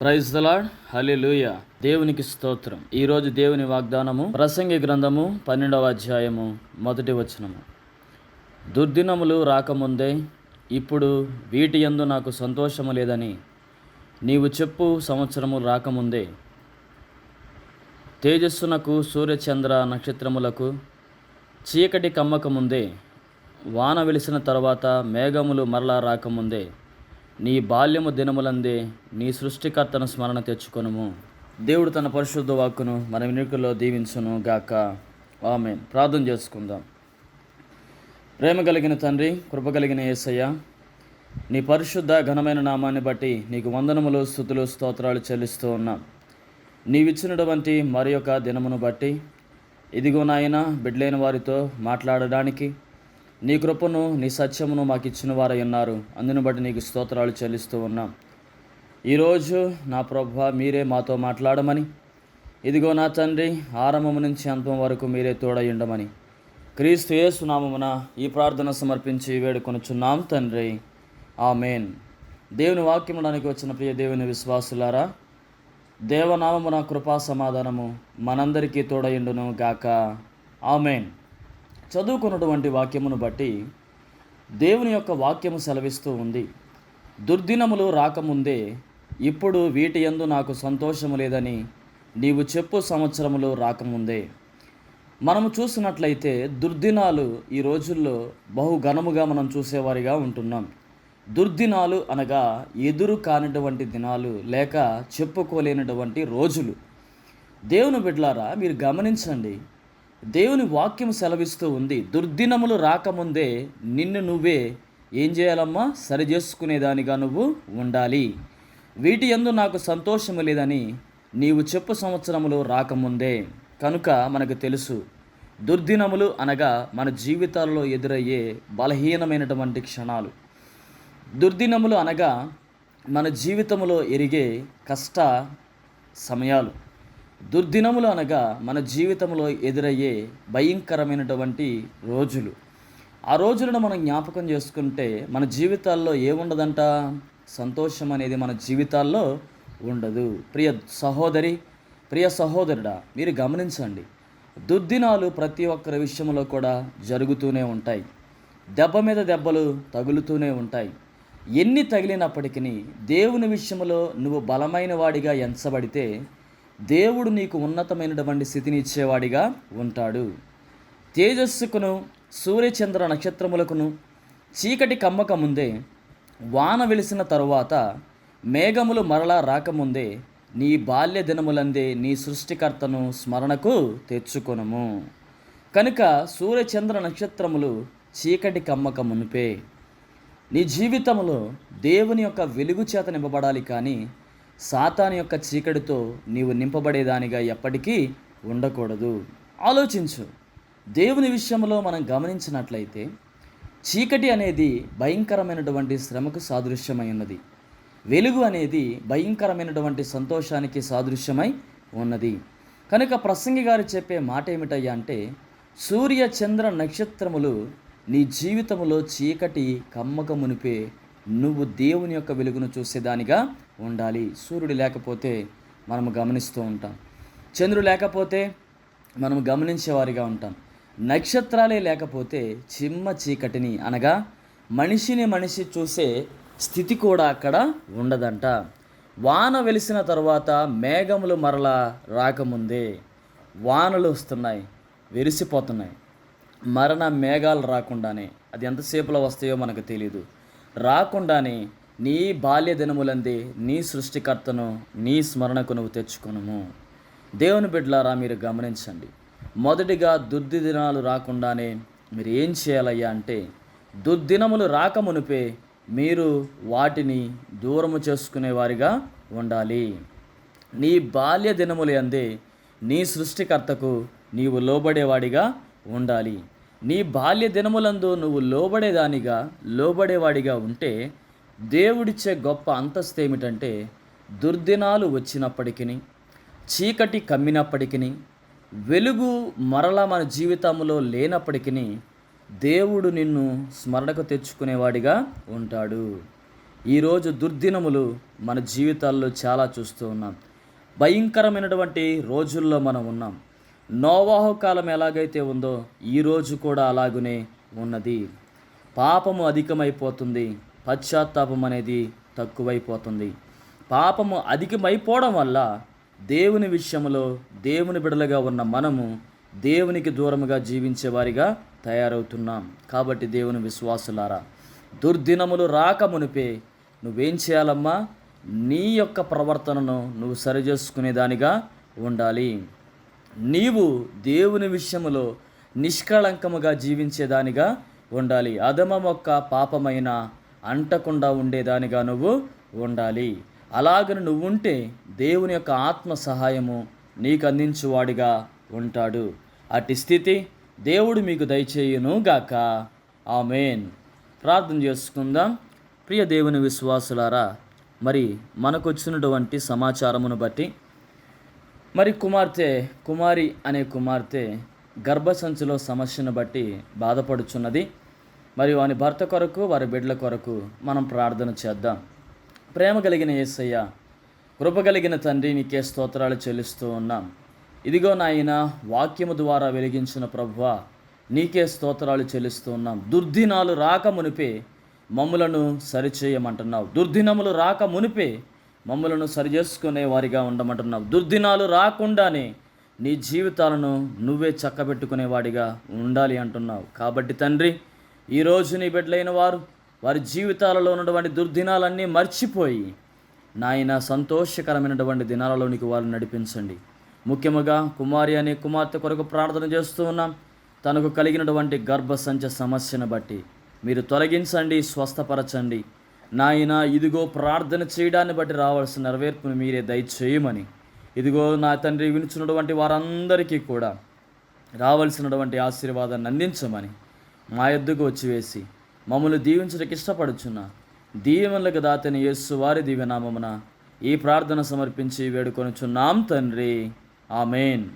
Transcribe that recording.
Praise the Lord హల్లెలూయ. దేవునికి స్తోత్రం. ఈరోజు దేవుని వాగ్దానము ప్రసంగి గ్రంథము పన్నెండవ అధ్యాయము మొదటి వచనము. దుర్దినములు రాకముందే ఇప్పుడు వీటి యందు నాకు సంతోషము లేదని నీవు చెప్పు సంవత్సరము రాకముందే. తేజస్సునకు సూర్యచంద్ర నక్షత్రములకు చీకటి కమ్మకముందే వాన వెలిసిన తర్వాత మేఘములు మరలా రాకముందే. నీ బాల్యము దినములందే నీ సృష్టికర్తను స్మరణ తెచ్చుకొనుము. దేవుడు తన పరిశుద్ధ వాక్కును మన వినికిలో దీవించును గాక. ఆమె ప్రార్థన చేసుకుందాం. ప్రేమ కలిగిన తండ్రి కృప కలిగిన యేసయ్య నీ పరిశుద్ధ ఘనమైన నామాన్ని బట్టి నీకు వందనములు స్థుతులు స్తోత్రాలు చెల్లిస్తూ ఉన్నాం. నీవిచ్చినటువంటి మరి యొక్క దినమును బట్టి ఇదిగో నాయన బిడ్డలైన వారితో మాట్లాడడానికి నీ కృపను నీ సత్యమును మాకు ఇచ్చిన వారై ఉన్నారు. అందును బట్టి నీకు స్తోత్రాలు చెల్లిస్తూ ఉన్నాం. ఈరోజు నా ప్రభు మీరే మాతో మాట్లాడమని. ఇదిగో నా తండ్రి ఆరంభం నుంచి అంతం వరకు మీరే తోడయుండమని క్రీస్తు యేసునామమున ఈ ప్రార్థన సమర్పించి వేడుకొనుచున్నాం తండ్రి. ఆమెన్. దేవుని వాక్యముడానికి వచ్చిన ప్రియ దేవుని విశ్వాసులారా దేవనామమున కృపా సమాధానము మనందరికీ తోడయుండును గాక. ఆమెన్. చదువుకున్నటువంటి వాక్యమును బట్టి దేవుని యొక్క వాక్యము సెలవిస్తూ ఉంది. దుర్దినములు రాకముందే ఇప్పుడు వీటి ఎందు నాకు సంతోషము లేదని నీవు చెప్పు సంవత్సరములు రాకముందే. మనము చూసినట్లయితే దుర్దినాలు ఈ రోజుల్లో బహు ఘనముగా మనం చూసేవారిగా ఉంటున్నాం. దుర్దినాలు అనగా ఎదురు కానిటువంటి దినాలు లేక చెప్పుకోలేనటువంటి రోజులు. దేవుని బిడ్లారా మీరు గమనించండి. దేవుని వాక్యం సెలవిస్తూ ఉంది దుర్దినములు రాకముందే నిన్ను నువ్వే ఏం చేయాలమ్మా? సరి చేసుకునేదానిగా నువ్వు ఉండాలి. వీటి ఎందు నాకు సంతోషము లేదని నీవు చెప్పు సంవత్సరములు రాకముందే. కనుక మనకు తెలుసు దుర్దినములు అనగా మన జీవితాల్లో ఎదురయ్యే బలహీనమైనటువంటి క్షణాలు. దుర్దినములు అనగా మన జీవితంలో ఎరిగే కష్ట సమయాలు. దుర్దినములు అనగా మన జీవితంలో ఎదురయ్యే భయంకరమైనటువంటి రోజులు. ఆ రోజులను మనం జ్ఞాపకం చేసుకుంటే మన జీవితాల్లో ఏముండదంట? సంతోషం అనేది మన జీవితాల్లో ఉండదు. ప్రియ సహోదరి ప్రియ సహోదరుడా మీరు గమనించండి. దుర్దినాలు ప్రతి ఒక్కరి విషయంలో కూడా జరుగుతూనే ఉంటాయి. దెబ్బ మీద దెబ్బలు తగులుతూనే ఉంటాయి. ఎన్ని తగిలినప్పటికీ దేవుని విషయంలో నువ్వు బలమైన వాడిగా ఎంచబడితే దేవుడు నీకు ఉన్నతమైనటువంటి స్థితిని ఇచ్చేవాడిగా ఉంటాడు. తేజస్సుకును సూర్యచంద్ర నక్షత్రములకును చీకటి కమ్మక ముందే వాన వెలిసిన తరువాత మేఘములు మరలా రాకముందే నీ బాల్య దినములందే నీ సృష్టికర్తను స్మరణకు తెచ్చుకొనుము. కనుక సూర్యచంద్ర నక్షత్రములు చీకటి కమ్మక మునిపే నీ జీవితంలో దేవుని యొక్క వెలుగు చేత నింపబడాలి కానీ సాతాను యొక్క చీకటితో నీవు నింపబడేదానిగా ఎప్పటికీ ఉండకూడదు. ఆలోచించు. దేవుని విషయంలో మనం గమనించినట్లయితే చీకటి అనేది భయంకరమైనటువంటి శ్రమకు సాదృశ్యమై ఉన్నది. వెలుగు అనేది భయంకరమైనటువంటి సంతోషానికి సాదృశ్యమై ఉన్నది. కనుక ప్రసంగి గారు చెప్పే మాట ఏమిటయ్యా అంటే సూర్య చంద్ర నక్షత్రములు నీ జీవితంలో చీకటి కమ్మక మునిపే నువ్వు దేవుని యొక్క వెలుగును చూసేదానిగా ఉండాలి. సూర్యుడు లేకపోతే మనము గమనిస్తూ ఉంటాం. చంద్రుడు లేకపోతే మనము గమనించేవారిగా ఉంటాం. నక్షత్రాలే లేకపోతే చిమ్మ చీకటిని అనగా మనిషిని మనిషి చూసే స్థితి కూడా అక్కడ ఉండదంట. వాన వెలిసిన తర్వాత మేఘములు మరలా రాకముందే వానలు వస్తున్నాయి విరిసిపోతున్నాయి. మరణ మేఘాలు రాకుండానే. అది ఎంతసేపులో వస్తాయో మనకు తెలియదు రాకుండానే నీ బాల్య దినములందే నీ సృష్టికర్తను నీ స్మరణకు నువ్వు తెచ్చుకును దేవుని బిడ్డలారా మీరు గమనించండి. మొదటిగా దుర్ది దినాలు రాకుండానే మీరు ఏం చేయాలయ్యా అంటే దుర్దినములు రాకమునిపే మీరు వాటిని దూరము చేసుకునే వారిగా ఉండాలి. నీ బాల్య దినములు అందే నీ సృష్టికర్తకు నీవు లోబడేవాడిగా ఉండాలి. నీ బాల్య దినములందు నువ్వు లోబడేదానిగా లోబడేవాడిగా ఉంటే దేవుడిచ్చే గొప్ప అంతస్తు ఏమిటంటే దుర్దినాలు వచ్చినప్పటికీ చీకటి కమ్మినప్పటికీ వెలుగు మరలా మన జీవితంలో లేనప్పటికీ దేవుడు నిన్ను స్మరణకు తెచ్చుకునేవాడిగా ఉంటాడు. ఈరోజు దుర్దినములు మన జీవితాల్లో చాలా చూస్తూ ఉన్నాం. భయంకరమైనటువంటి రోజుల్లో మనం ఉన్నాం. నోవాహు కాలం ఎలాగైతే ఉందో ఈరోజు కూడా అలాగునే ఉన్నది. పాపము అధికమైపోతుంది. పశ్చాత్తాపం అనేది తక్కువైపోతుంది. పాపము అధికమైపోవడం వల్ల దేవుని విషయంలో దేవుని బిడలుగా ఉన్న మనము దేవునికి దూరముగా జీవించే వారిగా తయారవుతున్నాం. కాబట్టి దేవుని విశ్వాసులారా దుర్దినములు రాక మునిపే నువ్వేం చేయాలమ్మా? నీ యొక్క ప్రవర్తనను నువ్వు సరిచేసుకునేదానిగా ఉండాలి. నీవు దేవుని విషయములో నిష్కళంకముగా జీవించేదానిగా ఉండాలి. అధమ మొక్క పాపమైన అంటకుండా ఉండేదానిగా నువ్వు ఉండాలి. అలాగని నువ్వు ఉంటే దేవుని యొక్క ఆత్మ సహాయము నీకు అందించువాడిగా ఉంటాడు. అట్టి స్థితి దేవుడు మీకు దయచేయును గాక. ఆమెన్. ప్రార్థన చేసుకుందాం. ప్రియ దేవుని విశ్వాసులారా మరి మనకు వచ్చినటువంటి సమాచారమును బట్టి మరి కుమార్తె కుమారి అనే కుమార్తె గర్భసంచిలో సమస్యను బట్టి బాధపడుచున్నది. మరియు వాని భర్త కొరకు వారి బిడ్డల కొరకు మనం ప్రార్థన చేద్దాం. ప్రేమ కలిగిన యేసయ్య కృప కలిగిన తండ్రి నీకే స్తోత్రాలు చెల్లిస్తూ ఉన్నాం. ఇదిగో నాయన వాక్యము ద్వారా వెలిగించిన ప్రభువ నీకే స్తోత్రాలు చెల్లిస్తూ ఉన్నాం. దుర్దినాలు రాక మునిపే మమ్ములను సరిచేయమంటున్నావు. దుర్దినములు రాక మునిపే మమ్మలను సరిచేసుకునే వారిగా ఉండమంటున్నావు. దుర్దినాలు రాకుండానే నీ జీవితాలను నువ్వే చక్కబెట్టుకునేవాడిగా ఉండాలి అంటున్నావు. కాబట్టి తండ్రి ఈరోజు నీ బిడ్డలైన వారు వారి జీవితాలలో ఉన్నటువంటి దుర్దినాలన్నీ మర్చిపోయి నాయన సంతోషకరమైనటువంటి దినాలలోనికి వారు నడిపించండి. ముఖ్యముగా కుమారి అనే కుమార్తె కొరకు ప్రార్థన చేస్తూ ఉన్నాం. తనకు కలిగినటువంటి గర్భసంచ సమస్యను బట్టి మీరు తొలగించండి స్వస్థపరచండి. నాయన ఇదిగో ప్రార్థన చేయడాన్ని బట్టి రావాల్సిన నెరవేర్పును మీరే దయచేయమని. ఇదిగో నా తండ్రి వినుచున్నటువంటి వారందరికీ కూడా రావాల్సినటువంటి ఆశీర్వాదాన్ని అందించమని మా ఎద్దుకు వచ్చి వేసి మమ్మల్ని దీవించడానికి ఇష్టపడుచున్న దీవెనలకు దాతని యేసు వారి దీవెనామమున ఈ ప్రార్థన సమర్పించి వేడుకొనుచున్నాం తండ్రి. ఆమెన్.